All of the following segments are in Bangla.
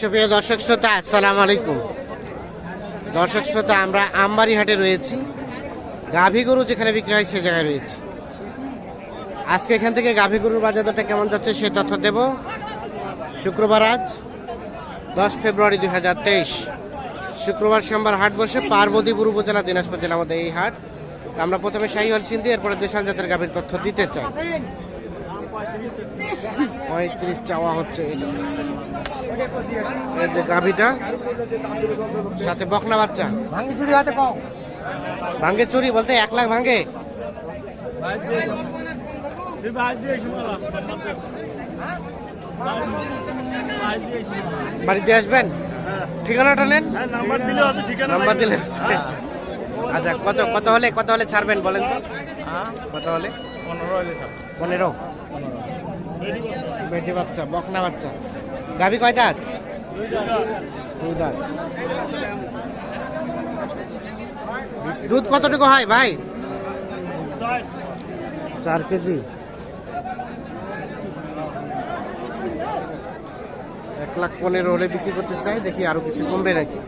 সুপ্রিয় দর্শক শ্রোতা, আসসালামু আলাইকুম। দর্শক শ্রোতা, আমরা আমবাড়ি হাটে রয়েছি। গাভী গরু যেখানে বিক্রি হয় সে জায়গায় রয়েছি। আজকে এখান থেকে গাভী গরুর বাজার দরটা কেমন যাচ্ছে সে তথ্য দেব। শুক্রবার আজ, দশ ফেব্রুয়ারি দুই হাজার তেইশ। শুক্রবার সোমবার হাট বসে পার্বতীপুর উপজেলা, দিনাজপুর জেলার মধ্যে এই হাট। আমরা প্রথমে শাহী হল সিন্ধি, এরপরে দেশাল জাতের গাভীর তথ্য দিতে চাই। পঁয়ত্রিশ চাওয়া হচ্ছে এটা এই যে গাভীটা সাথে বকনা বাচ্চা। ভাঙ্গি চুরি হাতে কম ভাঙ্গে চুরি বলতে এক লাখ ভাঙ্গে বাড়িতে আসবেন? ঠিকানাটা নেন। নাম্বার দিলে নাম্বার দিলে আচ্ছা কত কত হলে কত হলে ছাড়বেন বলেন তো? কত হলে? পনেরো হলে পনেরো। বেটি বাচ্চা বকনা বাচ্চা। গাভী কয় দাঁত? দুই দাঁত। দুধ কতটুকু হয় ভাই? চার কেজি। এক লাখ পনেরো হলে বিক্রি করতে চাই দেখি আরও কিছু কমবে নাকি?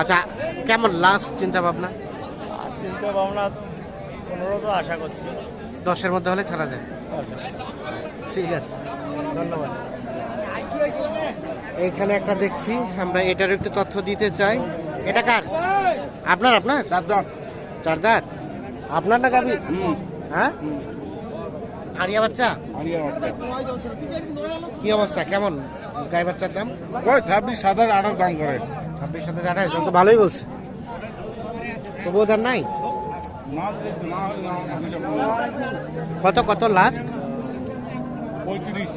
আচ্ছা কেমন লাস্ট চিন্তা ভাবনা? চিন্তা ভাবনা পনেরো তো আশা করছি। দশের মধ্যে হলে ছাড়া যায়। ঠিক আছে। ধন্যবাদ। এইখানে একটা দেখছি আমরা এটার একটু তথ্য দিতে চাই। এটা কার? আপনার আপনার? চার দাঁত চার দাঁত আপনার না গাবি হ্যাঁ? আরিয়া বাচ্চা? কি অবস্থা? কেমন? গাই বাচ্চার দাম? ছাব্বিশ সাতাশ আঠাশ দাম করে। ছাব্বিশ সাথে আঠাশ দাম তো ভালোই বলছে। তবুও দাম নাই? কত কত লাস্ট পঁয়ত্রিশ।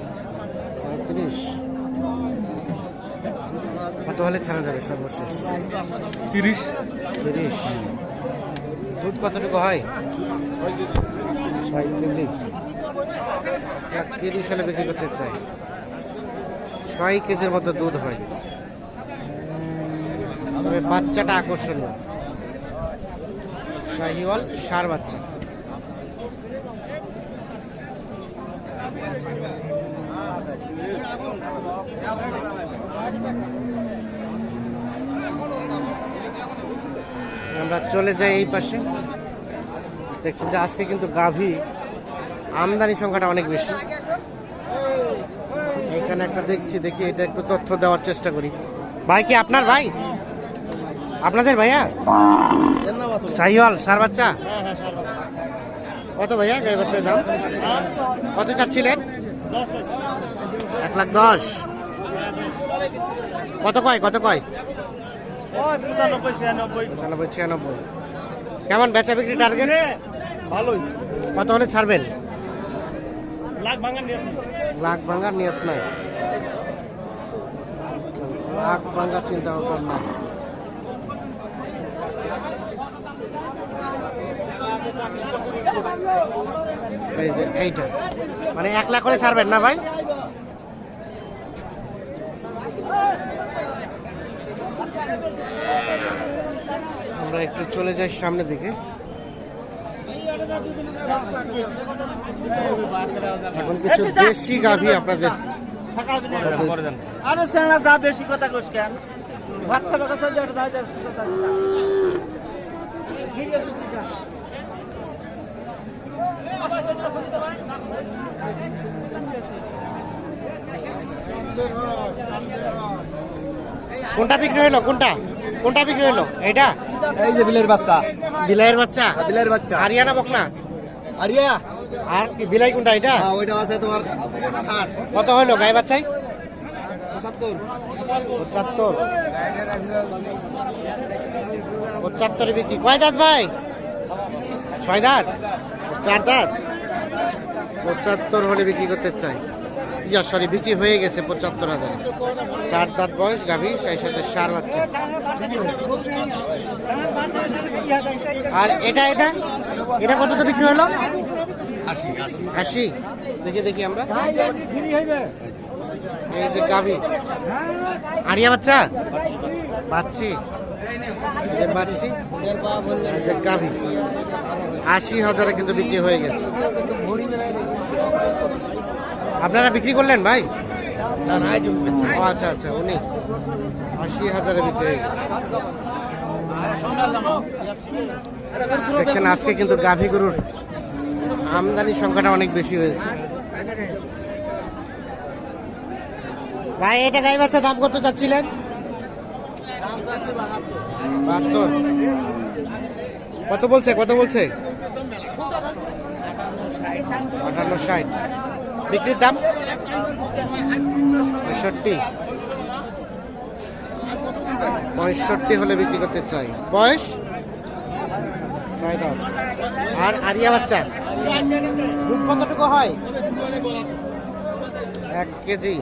পঁয়ত্রিশ। কত হলে ছাড়া যাবে সর্বশেষ তিরিশ। তিরিশ। দুধ কতটুকু হয়? ছয় কেজি। এক তিরিশ হলে বিক্রি করতে চাই ছয় কেজির মতো দুধ হয়। তবে বাচ্চাটা আকর্ষণীয়। শাহিওয়াল সার বাচ্চা। আমরা চলে যাই এই পাশে। দেখছেন যে আজকে কিন্তু গাভী আমদানি সংখ্যাটা অনেক বেশি। এখানে একটা দেখছি, দেখি এটা একটু তথ্য দেওয়ার চেষ্টা করি। ভাই কি আপনার ভাই? আপনাদের ভাইয়া? শাহিওয়াল সার বাচ্চা? কত ভাইয়া? গাই বাচ্চার দাম? কত চাচ্ছিলেন? এক লাখ দশ। কত কয় কত কয়? পঁচানব্বই ছিয়ানব্বই। কেমন বেচা বিক্রি টার্গেট ভালোই। কত হলে ছাড়বেন? লাখ ভাঙা নিয়ে লাখ ভাঙার নিয়ত নাই। লাখ ভাঙার চিন্তা ভাবনা নাই। এই যে এইটা। মানে এক লাখ করে ছাড়বেন না ভাই? আমরা একটু চলে যাই সামনের দিকে। এখন কিছু দেশি গাভী আপনাদের আরে সেনা যা বেশি কথা কইস কেন? ভাত খাবে কথা যা। কোনটা বিক্রি হলো কোনটা? কোনটা বিক্রি হলো এইটা? এই যে বিলের বাচ্চা। বিলাইয়ের বাচ্চা? বিলের বাচ্চা। হারিয়ানা বকনা? আরিয়া। আর কি বিলাই কোনটা এটা হ্যাঁ ওইটা আছে তোমার কত হলো গাই বাচ্চাই? পঁচাত্তর। পঁচাত্তর। পঁচাত্তরে বিক্রি। কয় দাঁত ভাই? ছয় দাঁত? চার দাঁত? পঁচাত্তর হলে বিক্রি করতে চাই। ইয়া সরি বিক্রি হয়ে গেছে পঁচাত্তর হাজার। চার দাঁত বয়স গাভী সেই সাথে সার বাচ্চা। আর এটা এটা? এটা কত বিক্রি হলো? আশি দেখি দেখি আমরা। এই যে গাভী। আরিয়া বাচ্চা? যে বাচ্চি। যে গাভী। আশি হাজারে কিন্তু বিক্রি হয়ে গেছে। আপনারা বিক্রি করলেন ভাই? আচ্ছা আচ্ছা উনি। আশি হাজারে বিক্রি হয়ে গেছে। দেখছেন আজকে কিন্তু গাভী গরুর আমদানির সংখ্যাটা অনেক বেশি হয়েছে। ভাই এটা গাই বাচ্চা দাম কত চাচ্ছিলেন? বাহাত্তর। কত বলছে কত বলছে? আটান্ন ষাট। বিক্রির দাম? পঁয়ষট্টি। পঁয়ষট্টি হলে বিক্রি করতে চাই। বয়স? আর আরিয়া বাচ্চা? দুধ কতটুকু হয়? এক কেজি।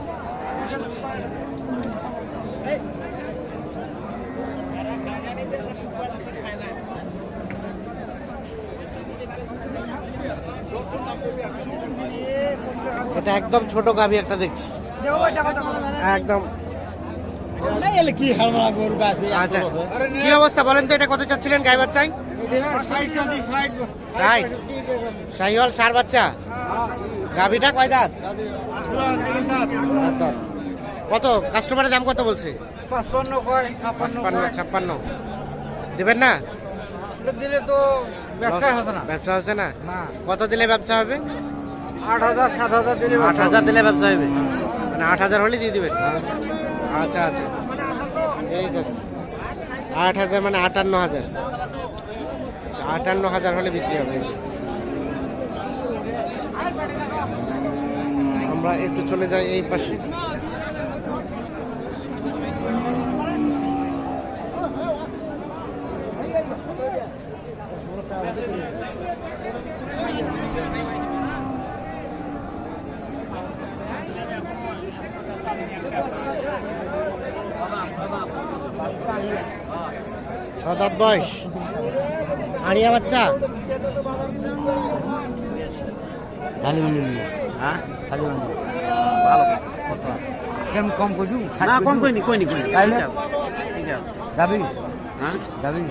এটা একদম ছোট গাভি একটা দেখছি। একদম। আচ্ছা। কি অবস্থা বলেন তো এটা কত চাচ্ছিলেন গাই বাচ্চাই ষাট। শাহিওয়াল সার বাচ্চা? গাভিটা কয় দাঁত। কত? কাস্টমারের দাম কত বলছে? পাঁচপান্ন ছাপ্পান্ন। দেবেন না? দিলে তো ব্যবসা হচ্ছে না। কত দিলে ব্যবসা হবে? আট হাজার সাত হাজার দিলে আট হাজার দিলে ব্যবসা হবে? মানে আট হাজার হলে দিয়ে দিবেন? আচ্ছা আচ্ছা। ঠিক আছে। আট হাজার মানে আটান্ন হাজার। আটান্ন হাজার হলে বিক্রি হবে। আমরা একটু চলে যাই এই পাশে। ছ দাঁত বয়স। আড়িয়া বাচ্চা? খালি হ্যাঁ? খালি ভালো। কেমন কম করছু না কম কইনি কইনি কইনি। তাইলে? যাবি? হ্যাঁ? যাবি?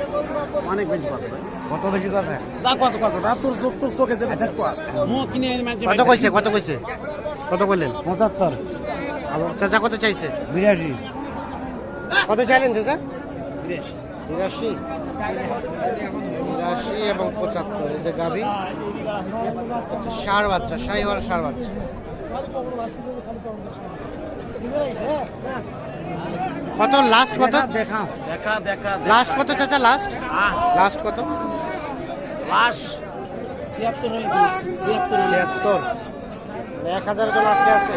অনেক বেশি কথা ভাই। কত বেশি কথা? যা কত কথা তা তোর চোখ তোর চোখে যাবে ঠিক কর মুখ কিনে কত কইছে কত কইছে? কত কইলেন? পঁচাত্তর। চাচা কত চাইছে? বিরাশি। কত চাইলেন চাচা? বিরাশি। বিরাশি এবং পঁচাত্তর এই যে গাভি। ষাঁড় বাচ্চা শাহিওয়াল ষাঁড় বাচ্চা। কত? লাস্ট কত? দেখা দেখা দেখা লাস্ট কত চাচা? লাস্ট লাস্ট কত? লাশ ছিয়াত্তর ছিয়াত্তর ছিয়াত্তর। এক হাজার জন আটকে আছে।